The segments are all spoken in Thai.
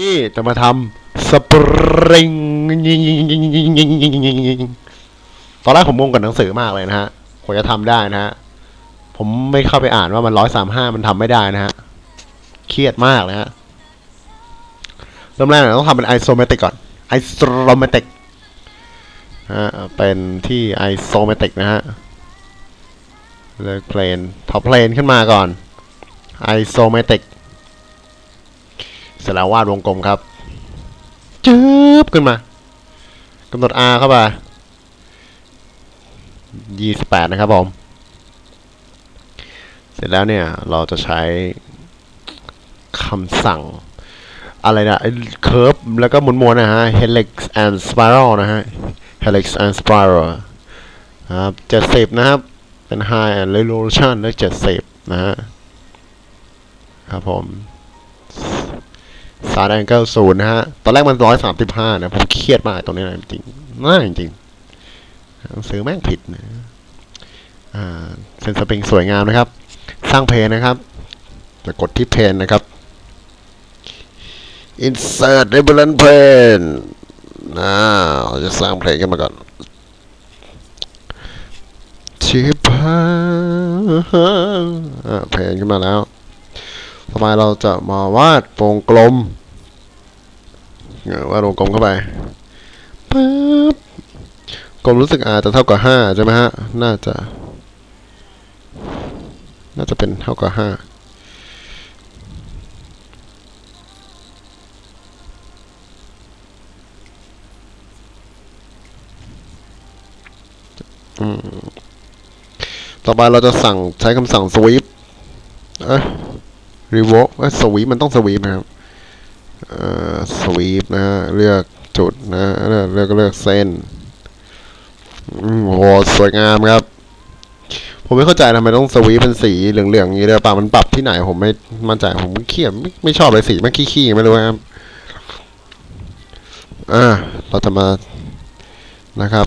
นี่จะมาทำสปริงตอนแรกผมงงกับหนังสือมากเลยนะฮะกว่าจะทำได้นะฮะ ผมไม่เข้าไปอ่านว่ามันร้อยสามห้ามันทำไม่ได้นะฮะ เครียดมากเลยฮะเริ่มแรกเราต้องทำเป็นไอโซเมติกก่อนไอโซเมติกฮะเป็นที่ไอโซเมติกนะฮะเลือกเพลนท็อปเพลนขึ้นมาก่อนไอโซเมติก เสร็จแล้ววาดวงกลมครับจึ๊บขึ้นมากำหนด R เข้าไปยี่สิบแปดนะครับผม เสร็จแล้วเนี่ยเราจะใช้คำสั่ง อะไรนะเคิร์ฟแล้วก็หมุนๆนะฮะ helix and spiral นะฮะ helix and spiral ครับเจ็ดสิบนะครับ เป็น high and resolution เลขเจ็ดสิบนะฮะ ครับผม สารแองเกิลศูนย์นะฮะ ตอนแรกมันร้อยสามสิบห้านะ ผมเครียดมากตรงนี้นะจริงๆน่าจริงๆหนังสือแม่งผิดนะอ่าเซนสปริงสวยงามนะครับ สร้างเพลงนะครับ จะกดที่เพลงนะครับ insert r e b e l l a n t plane นะเราจะสร้างเพลงกันมาก่อนชิพ่าเพลงขึ้นมาแล้ว ต่อไปเราจะมาวาดวงกลมเออวาดวงกลมเข้าไปปึ๊บกลมรู้สึกอาจจะเท่ากับห้าใช่ไหมฮะ น่าจะ น่าจะเป็นเท่ากับห้าต่อไปเราจะสั่งใช้คำสั่ง sweep เอ้ รีโวกสวีปมันต้องสวีปนะครับสวีปนะฮะเลือกจุดนะเลือกเลือกเลือกเส้นอืมโหสวยงามครับ ผมไม่เข้าใจทำไมต้องสวีปเป็นสีเหลืองๆอย่างนี้เลยป่ะมันปรับที่ไหนผมไม่มั่นใจผมเครียดไม่ไม่ชอบเลยสีมันขี้ๆไม่รู้ครับอ่าเราจะมานะครับ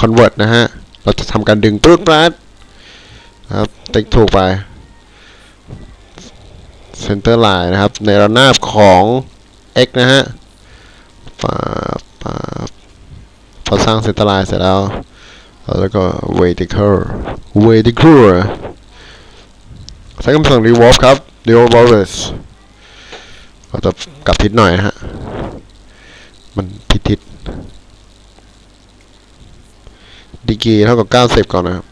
convert นะฮะ เราจะทำการดึงปรุดปรัดครับติ๊กถูกไป เซนเตอร์ไลน์นะครับ ในระนาบของ x นะฮะปาปาพอสร้างเซนเตอร์ไลน์เสร็จแล้ว แล้วก็ vertical vertical ใช้คำสั่ง revolve ครับ revolve เราจะกลับทิศหน่อยนะฮะ มันผิดทิศดีกีเท่ากับ 90 ก่อนนะครับ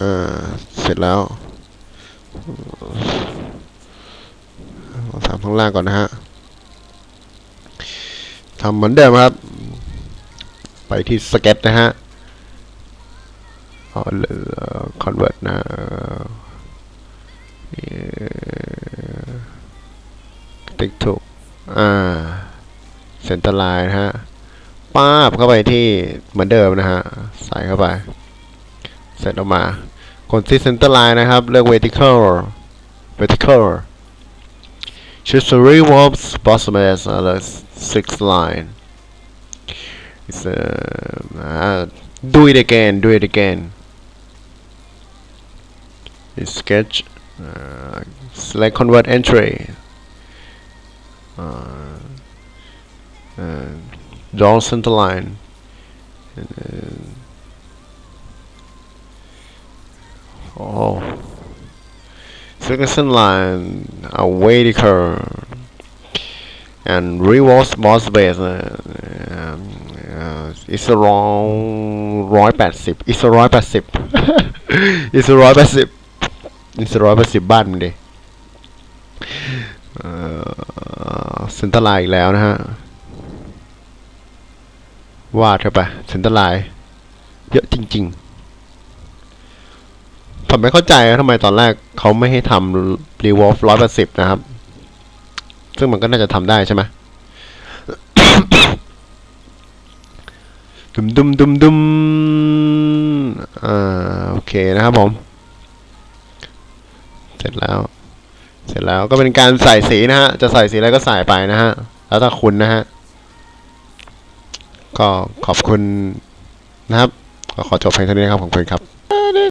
อ่า เสร็จแล้วทำข้างล่างก่อนนะฮะทำเหมือนเดิมครับ ไปที่สเก็ตนะฮะเอาคอนเวิร์ตนะติ๊กถูก อ่า เซนเตอร์ไลน์นะฮะป้าบเข้าไปที่เหมือนเดิมนะฮะ ใส่เข้าไป เสร็จออกมา กดที่ center line นะครับ เลือก vertical vertical choose the revolves bottom as the six line it's uh, do it again do it again it's sketch uh, select convert entry uh, uh, draw center line uh, Oh. Second line, a vertical and reverse boss base uh, uh, it's around ร้อยแปดสิบ it's a ร้อยแปดสิบ it's a ร้อยแปดสิบ it's a ร้อยแปดสิบบ้านมันดิเอ่อเซนเตอร์ไลน์อีกแล้วนะฮะวาดเข้าไปเซนเตอร์ไลน์เยอะจริง ๆ ผมไม่เข้าใจว่าทำไมตอนแรกเขาไม่ให้ทำรีวอลร้อยแปดสิบนะครับ ซึ่งมันก็น่าจะทำได้ใช่ไหมดุมดุมดุมดุมอ่าโอเคนะครับผม เสร็จแล้ว เสร็จแล้วก็เป็นการใส่สีนะฮะ จะใส่สีอะไรก็ใส่ไปนะฮะ แล้วถ้าคุณนะฮะ ก็ขอบคุณนะครับ ก็ขอจบเพียงเท่านี้ครับ ขอบคุณครับ